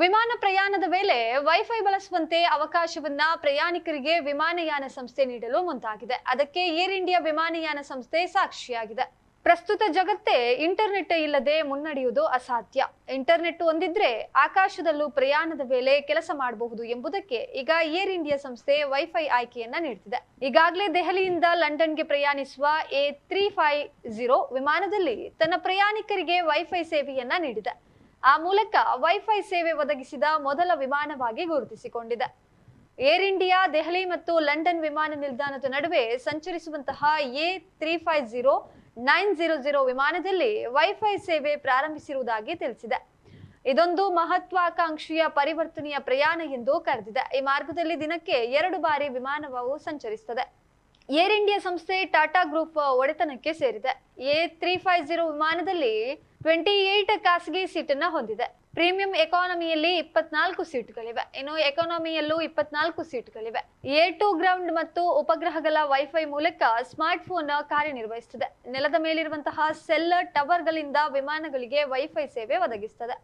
ವಿಮಾನ ಪ್ರಯಾಣದ ವೇಳೆ ವೈಫೈ ಬಳಸುವಂತೆ ಅವಕಾಶವನ್ನ ಪ್ರಯಾಣಿಕರಿಗೆ ವಿಮಾನಯಾನ ಸಂಸ್ಥೆ ನೀಡಲು ಮುಂದಾಗಿದೆ. ಅದಕ್ಕೆ ಏರ್ ಇಂಡಿಯಾ ವಿಮಾನಯಾನ ಸಂಸ್ಥೆ ಸಾಕ್ಷಿಯಾಗಿದೆ. ಪ್ರಸ್ತುತ ಜಗತ್ತೇ ಇಂಟರ್ನೆಟ್ ಇಲ್ಲದೆ ಮುನ್ನಡೆಯುವುದು ಅಸಾಧ್ಯ. ಇಂಟರ್ನೆಟ್ ಒಂದಿದ್ರೆ ಆಕಾಶದಲ್ಲೂ ಪ್ರಯಾಣದ ವೇಳೆ ಕೆಲಸ ಮಾಡಬಹುದು ಎಂಬುದಕ್ಕೆ ಈಗ ಏರ್ ಇಂಡಿಯಾ ಸಂಸ್ಥೆ ವೈಫೈ ಆಯ್ಕೆಯನ್ನ ನೀಡುತ್ತಿದೆ ಈಗಾಗಲೇ ದೆಹಲಿಯಿಂದ ಲಂಡನ್ಗೆ ಪ್ರಯಾಣಿಸುವ ಎ ತ್ರೀ ಫೈವ್ ಜೀರೋ ವಿಮಾನದಲ್ಲಿ ತನ್ನ ಪ್ರಯಾಣಿಕರಿಗೆ ವೈಫೈ ಸೇವೆಯನ್ನ ನೀಡಿದೆ. ಆ ಮೂಲಕ ವೈಫೈ ಸೇವೆ ಒದಗಿಸಿದ ಮೊದಲ ವಿಮಾನವಾಗಿ ಗುರುತಿಸಿಕೊಂಡಿದೆ. ಏರ್ ಇಂಡಿಯಾ, ದೆಹಲಿ ಮತ್ತು ಲಂಡನ್ ವಿಮಾನ ನಿಲ್ದಾಣದ ನಡುವೆ ಸಂಚರಿಸುವಂತಹ A three five zero nine zero zero ವಿಮಾನದಲ್ಲಿ ವೈಫೈ ಸೇವೆ ಪ್ರಾರಂಭಿಸಿರುವುದಾಗಿ ತಿಳಿಸಿದೆ. ಇದೊಂದು ಮಹತ್ವಾಕಾಂಕ್ಷಿಯ ಪರಿವರ್ತನೆಯ ಪ್ರಯಾಣ ಎಂದು ಕರೆದಿದೆ. ಈ ಮಾರ್ಗದಲ್ಲಿ ದಿನಕ್ಕೆ ಎರಡು ಬಾರಿ ವಿಮಾನವು ಸಂಚರಿಸುತ್ತದೆ. ಏರ್ ಇಂಡಿಯಾ ಸಂಸ್ಥೆ ಟಾಟಾ ಗ್ರೂಪ್ ಒಡೆತನಕ್ಕೆ ಸೇರಿದೆ. ಎ ತ್ರೀ ಫೈವ್ ಜೀರೋ ವಿಮಾನದಲ್ಲಿ ಟ್ವೆಂಟಿ ಏಟ್ ಖಾಸಗಿ ಸೀಟನ್ನು ಹೊಂದಿದೆ. ಪ್ರೀಮಿಯಂ ಎಕಾನಮಿಯಲ್ಲಿ ಇಪ್ಪತ್ನಾಲ್ಕು ಸೀಟ್ಗಳಿವೆ. ಇನ್ನು ಎಕಾನಮಿಯಲ್ಲೂ ಇಪ್ಪತ್ನಾಲ್ಕು ಸೀಟ್ಗಳಿವೆ. ಎ ಟು ಗ್ರೌಂಡ್ ಮತ್ತು ಉಪಗ್ರಹಗಳ ವೈಫೈ ಮೂಲಕ ಸ್ಮಾರ್ಟ್ ಫೋನ್ ಕಾರ್ಯನಿರ್ವಹಿಸುತ್ತದೆ. ನೆಲದ ಮೇಲಿರುವಂತಹ ಸೆಲ್ ಟವರ್ಗಳಿಂದ ವಿಮಾನಗಳಿಗೆ ವೈಫೈ ಸೇವೆ ಒದಗಿಸುತ್ತದೆ.